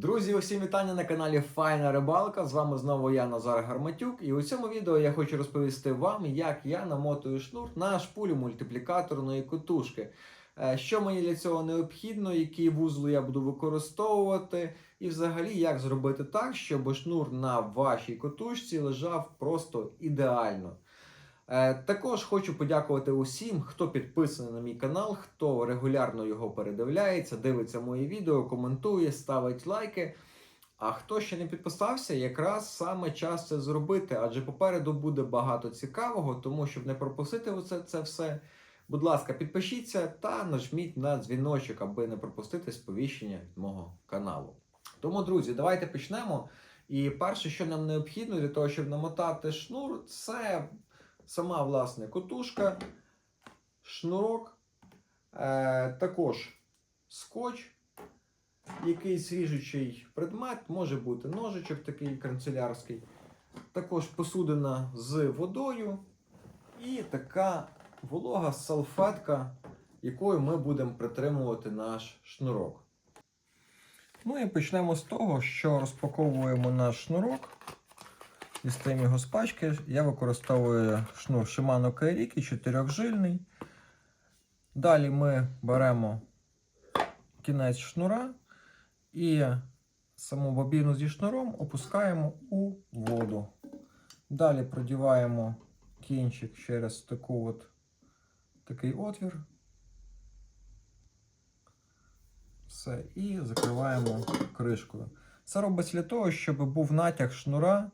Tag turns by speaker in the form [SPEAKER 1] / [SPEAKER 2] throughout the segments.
[SPEAKER 1] Друзі, усім вітання на каналі Файна Рибалка. З вами знову я Назар Гарматюк. І у цьому відео я хочу розповісти вам, як я намотую шнур на шпулю мультиплікаторної котушки. Е, Що мені для цього необхідно, які вузли я буду використовувати, і взагалі як зробити так, щоб шнур на вашій котушці лежав просто ідеально. Е, Також хочу подякувати усім, хто підписаний на мій канал, хто регулярно його передивляється, дивиться мої відео, коментує, ставить лайки. А хто ще не підписався, якраз саме час це зробити, адже попереду буде багато цікавого, тому щоб не пропустити оце, це все. Будь ласка, підпишіться та нажміть на дзвіночок, аби не пропустити сповіщення мого каналу. Тому, друзі, давайте почнемо. І перше, що нам необхідно для того, щоб намотати шнур, це сама власне котушка, шнурок, е, також скотч, якийсь ріжучий предмет, може бути ножичок такий канцелярський, також посудина з водою і така волога салфетка, якою ми будемо притримувати наш шнурок. Ну і почнемо з того, що розпаковуємо наш шнурок. Дістаємо його з пачки. Я використовую шнур Shimano Kairiki 4-жильний. Далі ми беремо кінець шнура і саму бобіну зі шнуром опускаємо у воду. Далі продіваємо кінчик через таку от, такий отвір. Все, і закриваємо кришкою. Це робиться для того, щоб був натяг шнура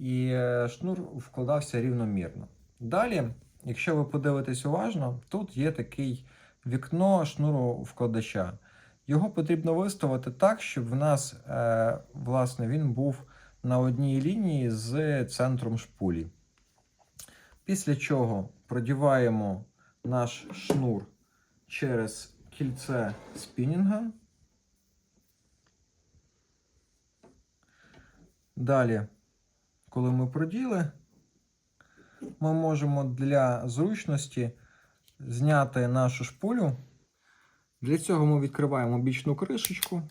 [SPEAKER 1] і е, шнур вкладався рівномірно. Далі, якщо ви подивитесь уважно, тут є такий вікно шнуру вкладача. Його потрібно виставити так, щоб в нас е, власне, він був на одній лінії з центром шпулі. Після чого продіваємо наш шнур через кільце спінінга. Далі коли ми проділи, ми можемо для зручності зняти нашу шпулю. Для цього ми відкриваємо бічну кришечку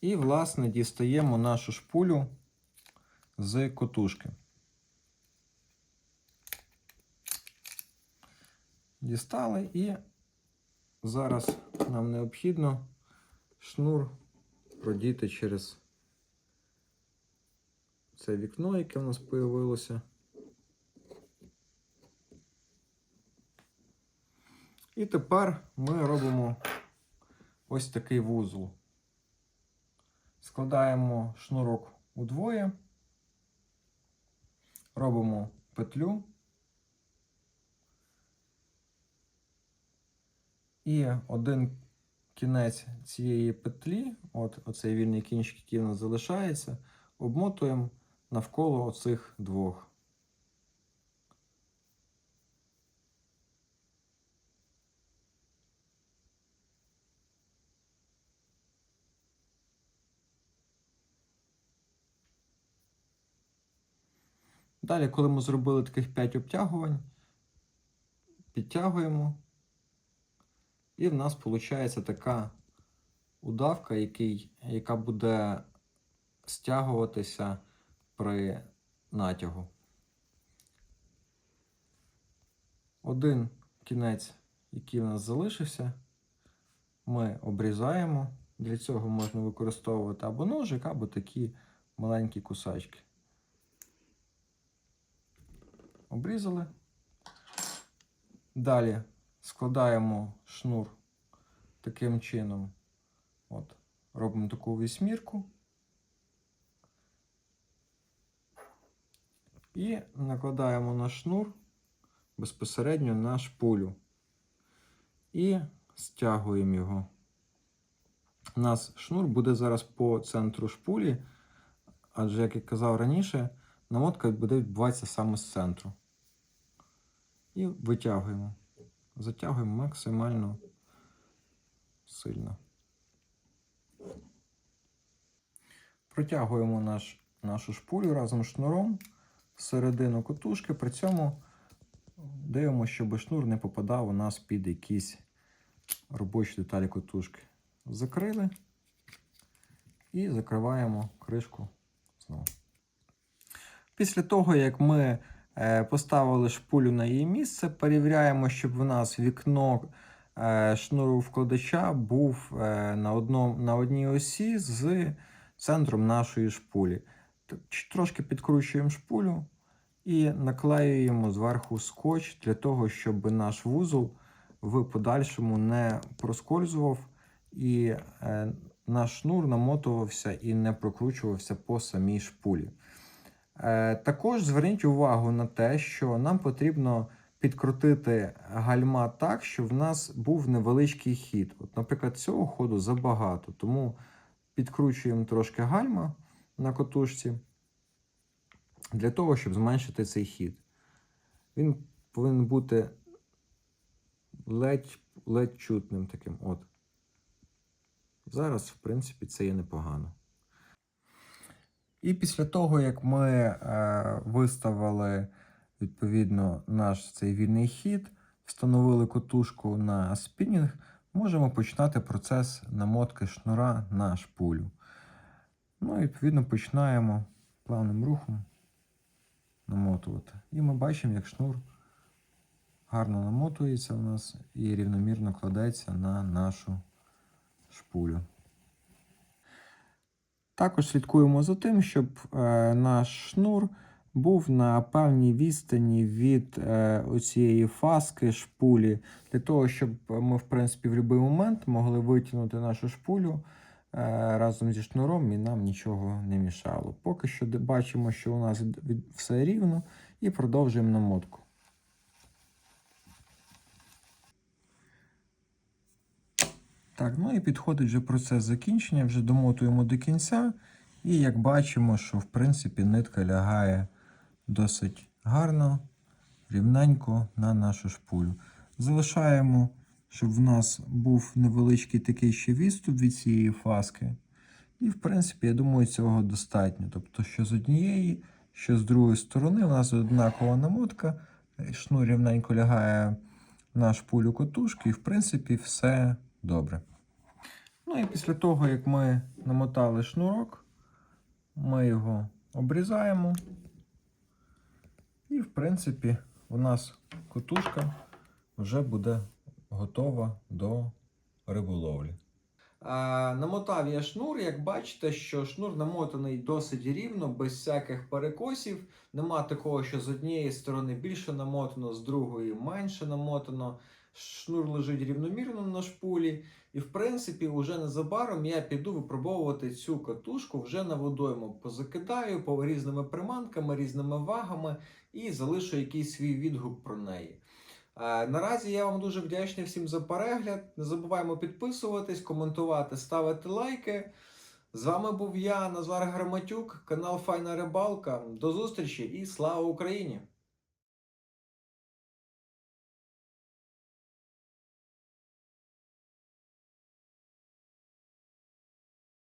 [SPEAKER 1] і, власне, дістаємо нашу шпулю з котушки. Дістали і зараз нам необхідно шнур продіти через це вікно, яке в нас появилося. І тепер ми робимо ось такий вузол. Складаємо шнурок удвоє, робимо петлю. І один кінець цієї петлі, от оцей вільний кінчик, який у нас залишається, обмотуємо навколо оцих двох. Далі, коли ми зробили таких 5 обтягувань, підтягуємо, і в нас виходить така удавка, який, яка буде стягуватися при натягу. Один кінець, який в нас залишився, ми обрізаємо. Для цього можна використовувати або ножик, або такі маленькі кусачки. Обрізали. Далі складаємо шнур таким чином. От, робимо таку вісьмірку. І накладаємо на шнур безпосередньо на шпулю. І стягуємо його. У нас шнур буде зараз по центру шпулі, адже, як я казав раніше, намотка буде відбуватися саме з центру. І витягуємо. Затягуємо максимально сильно. Протягуємо наш, нашу шпулю разом з шнуром середину котушки, при цьому дивимося, щоб шнур не попадав у нас під якісь робочі деталі котушки. Закрили і закриваємо кришку знову. Після того, як ми е, поставили шпулю на її місце, перевіряємо, щоб в нас вікно е, шнуру вкладача був е, на, одному, на одній осі з центром нашої шпулі. Трошки підкручуємо шпулю і наклеюємо зверху скотч для того, щоб наш вузол в подальшому не проскользував і е, наш шнур намотувався і не прокручувався по самій шпулі. Е, Також зверніть увагу на те, що нам потрібно підкрутити гальма так, щоб в нас був невеличкий хід. От, наприклад, цього ходу забагато, тому підкручуємо трошки гальма на котушці для того, щоб зменшити цей хід. Він повинен бути ледь, ледь чутним таким. От. Зараз, в принципі, це є непогано. І після того, як ми е, виставили відповідно наш цей вільний хід, встановили котушку на спінінг, можемо починати процес намотки шнура на шпулю. Ну і відповідно починаємо плавним рухом намотувати. І ми бачимо, як шнур гарно намотується у нас і рівномірно кладеться на нашу шпулю. Також слідкуємо за тим, щоб е, наш шнур був на певній відстані від е, оцієї фаски шпулі, для того, щоб ми, в принципі, в будь-який момент могли витягнути нашу шпулю разом зі шнуром і нам нічого не мішало. Поки що бачимо, що у нас все рівно, і продовжуємо намотку. Так, ну і підходить вже процес закінчення, вже домотуємо до кінця. І як бачимо, що в принципі нитка лягає досить гарно, рівненько на нашу шпулю. Залишаємо, щоб в нас був невеличкий такий ще відступ від цієї фаски. І, в принципі, я думаю, цього достатньо. Тобто, що з однієї, що з другої сторони, у нас однакова намотка, шнур рівненько лягає на шпулю котушки, і, в принципі, все добре. Ну і після того, як ми намотали шнурок, ми його обрізаємо. І, в принципі, у нас котушка вже буде готова до риболовлі. намотав я шнур, як бачите, що шнур намотаний досить рівно, без всяких перекосів. Нема такого, що з однієї сторони більше намотано, з другої менше намотано. Шнур лежить рівномірно на шпулі. І, в принципі, уже незабаром я піду випробовувати цю катушку вже на водойму. Позакидаю по різними приманками, різними вагами і залишу якийсь свій відгук про неї. Е, Наразі я вам дуже вдячний всім за перегляд. Не забуваємо підписуватись, коментувати, ставити лайки. З вами був я, Назар Граматюк, канал Файна Рибалка. До зустрічі і слава Україні!